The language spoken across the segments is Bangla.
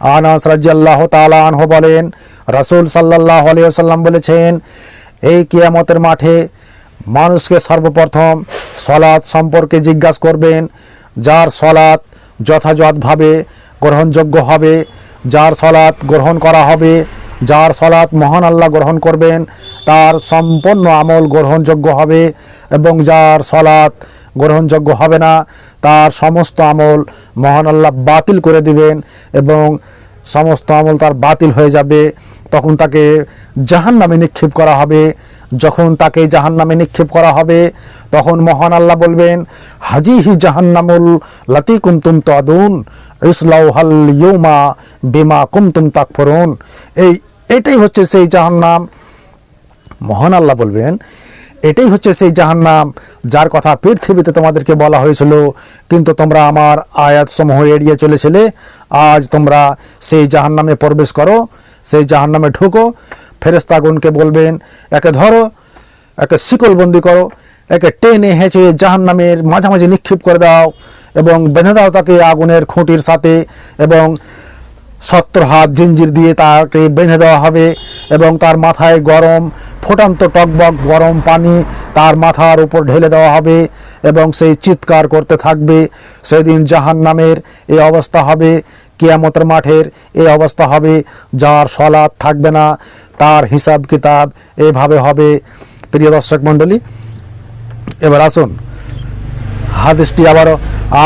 আনাস রাজিয়াল্লাহ তাআলা আনহু বলেন, রাসূল সাল্লাল্লাহু আলাইহি ওয়াসাল্লাম বলেছেন, এই কিয়ামতের মাঠে মানুষকে সর্বপ্রথম সলাৎ সম্পর্কে জিজ্ঞাসা করবেন, যার সলাৎ যথাযথভাবে গ্রহণযোগ্য হবে, যার সলাৎ গ্রহণ করা হবে, যার সলাৎ মহান আল্লাহ গ্রহণ করবেন, তার সম্পূর্ণ আমল গ্রহণযোগ্য হবে এবং যার সলাৎ গ্রহণযোগ্য হবে না। তার সমস্ত আমল মহান আল্লাহ বাতিল করে দিবেন এবং সমস্ত আমল তার বাতিল হয়ে যাবে। তখন তাকে জাহান নামে নিক্ষেপ করা হবে। যখন তাকে জাহান নামে নিক্ষেপ করা হবে, তখন মহান আল্লাহ বলবেন, হাজিহি জাহান্নামুল লাতি কুমতুম তাদুন ইসলাউ হাল বিমা কুমতুম তাকফরুন। এই, এটাই হচ্ছে সেই জাহান্নাম। মহান আল্লাহ বলবেন এটাই হচ্ছে সেই জাহান্নাম, যার কথা পৃথিবীতে তোমাদেরকে বলা হয়েছিল, কিন্তু তোমরা আমার আয়াত সমূহ এড়িয়ে চলেছিলে। আজ তোমরা সেই জাহান্নামে প্রবেশ করো, সেই জাহান্নামে ঢুকো। ফেরেস্তাগুনকে বলবেন, একে ধরো, একে শিকলবন্দি করো, একে টেনে হেঁচে জাহান্নামের মাঝামাঝি নিক্ষেপ করে দাও এবং বেঁধে দাও তাকে আগুনের খুঁটির সাথে এবং সত্তর হাত জিঞ্জির দিয়ে তাকে বেঁধে দেওয়া হবে এবং তার মাথায় গরম, ফোটান্ত টকবক গরম পানি তার মাথার উপর ঢেলে দেওয়া হবে এবং সেই চিৎকার করতে থাকবে। সেদিন জাহান নামের এই অবস্থা হবে, কিয়ামতের মাঠের এই অবস্থা হবে, যার সলাৎ থাকবে না, তার হিসাব কিতাব এভাবে হবে। প্রিয় দর্শক মণ্ডলী, এবার আসুন হাদিসটি আবারও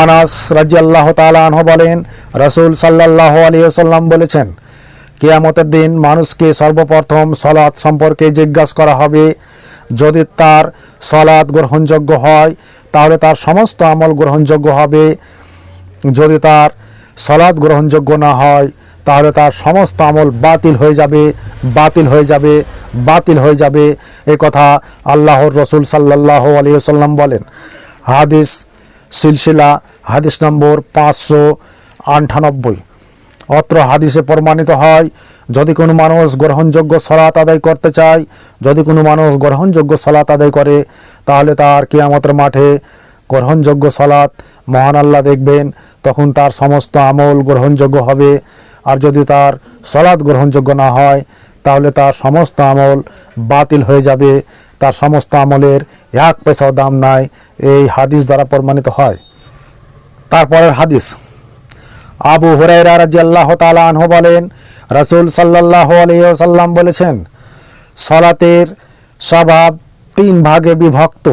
আনাস রাজি আল্লাহ তালাহ বলেন, রসুল সাল্লাহ আলী সাল্লাম বলেছেন, কেয়ামতের দিন মানুষকে সর্বপ্রথম সলাৎ সম্পর্কে জিজ্ঞাসা করা হবে। যদি তার সলাৎ গ্রহণযোগ্য হয়, তাহলে তার সমস্ত আমল গ্রহণযোগ্য হবে। যদি তার সলাৎ গ্রহণযোগ্য না হয়, তাহলে তার সমস্ত আমল বাতিল হয়ে যাবে, বাতিল হয়ে যাবে, বাতিল হয়ে যাবে। এই কথা আল্লাহর রসুল সাল্লাহ আলী সাল্লাম বলেন। হাদিস সিলসিলা, হাদিস নম্বর পাঁচশো আটানব্বই অত্র হাদিসে প্রমাণিত হয়, যদি কোনো মানুষ গ্রহণযোগ্য সলাত আদায় করতে চায়, যদি কোনো মানুষ গ্রহণযোগ্য সলাত আদায় করে, তাহলে তার কেয়ামতের মাঠে গ্রহণযোগ্য সলাত মহান আল্লাহ দেখবেন, তখন তার সমস্ত আমল গ্রহণযোগ্য হবে। আর যদি তার সলাৎ গ্রহণযোগ্য না হয়, তাহলে তার সমস্ত আমল বাতিল হয়ে যাবে। তার সমস্ত আমলের এক পয়সাও দাম নাই, এই হাদিস দ্বারা প্রমাণিত হয়। তারপরের হাদিস। আবু হুরাইরা রাজিয়াল্লাহ তাআলা আনহু বলেন, রাসূল সাল্লাল্লাহু আলাইহি ওয়াসাল্লাম বলেছেন, সলাতের স্বভাব তিন ভাগে বিভক্ত।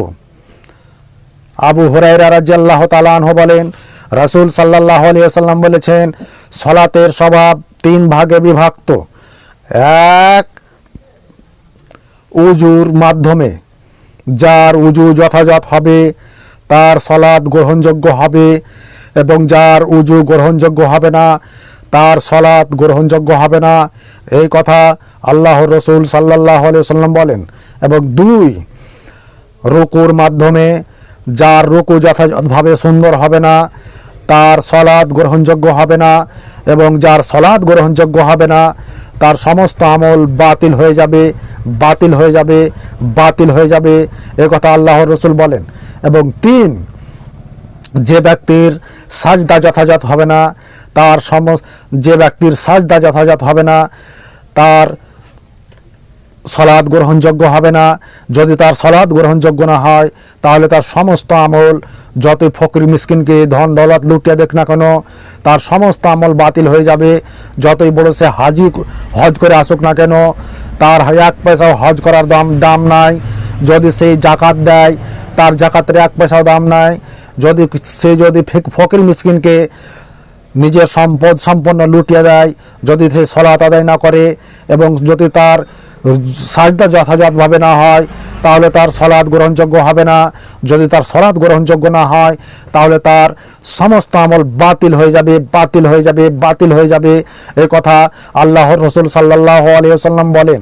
আবু হুরাইরা রাজিয়াল্লাহ তাআলা আনহু বলেন, রাসূল সাল্লাল্লাহু আলাইহি ওয়াসাল্লাম বলেছেন, সলাতের স্বভাব তিন ভাগে বিভক্ত। এক উজুর মাধ্যমে, যার উজু যথাযথ হবে, তার সলাদ গ্রহণযোগ্য হবে এবং যার উজু গ্রহণযোগ্য হবে না, তার সলাৎ গ্রহণযোগ্য হবে না। এই কথা আল্লাহ রসুল সাল্লাহ সাল্লাম বলেন এবং দুই, রুকুর মাধ্যমে যার রুকু যথাযথভাবে সুন্দর হবে না, তার সলাদ গ্রহণযোগ্য হবে না এবং যার সলাদ গ্রহণযোগ্য হবে না তার সমস্ত আমল বাতিল হয়ে যাবে, বাতিল হয়ে যাবে, বাতিল হয়ে যাবে। এ কথা আল্লাহ রসুল বলেন। এবং তিন, যে ব্যক্তির সাজদা যথাযথ হবে না, তার সম যে ব্যক্তির সাজদা যথাযথ হবে না, তার সলাদ গ্রহণযোগ্য হবে না। যদি তার সলাদ গ্রহণযোগ্য না হয়, তাহলে তার সমস্ত আমল যতই ফকরি মিসকিনকে ধন দৌলত লুটিয়ে দেখ না কেন, তার সমস্ত আমল বাতিল হয়ে যাবে। যতই বড় সে হাজি হজ করে আসুক না কেন, তার এক পয়সাও হজ করার দাম দাম নাই। যদি সেই জাকাত দেয়, তার জাকাতের এক পয়সাও দাম নাই। যদি সে যদি ফকির মিসকিনকে নিজের সম্পদ সম্পন্ন লুটিয়ে দেয়, যদি সে সলাত আদায় না করে এবং যদি তার সাজদা যথাযথভাবে না হয়, তাহলে তার সলাদ গ্রহণযোগ্য হবে না। যদি তার সলাদ গ্রহণযোগ্য না হয়, তাহলে তার সমস্ত আমল বাতিল হয়ে যাবে, বাতিল হয়ে যাবে, বাতিল হয়ে যাবে। এ কথা আল্লাহর রসুল সাল্লাহ আলিয়া সাল্লাম বলেন।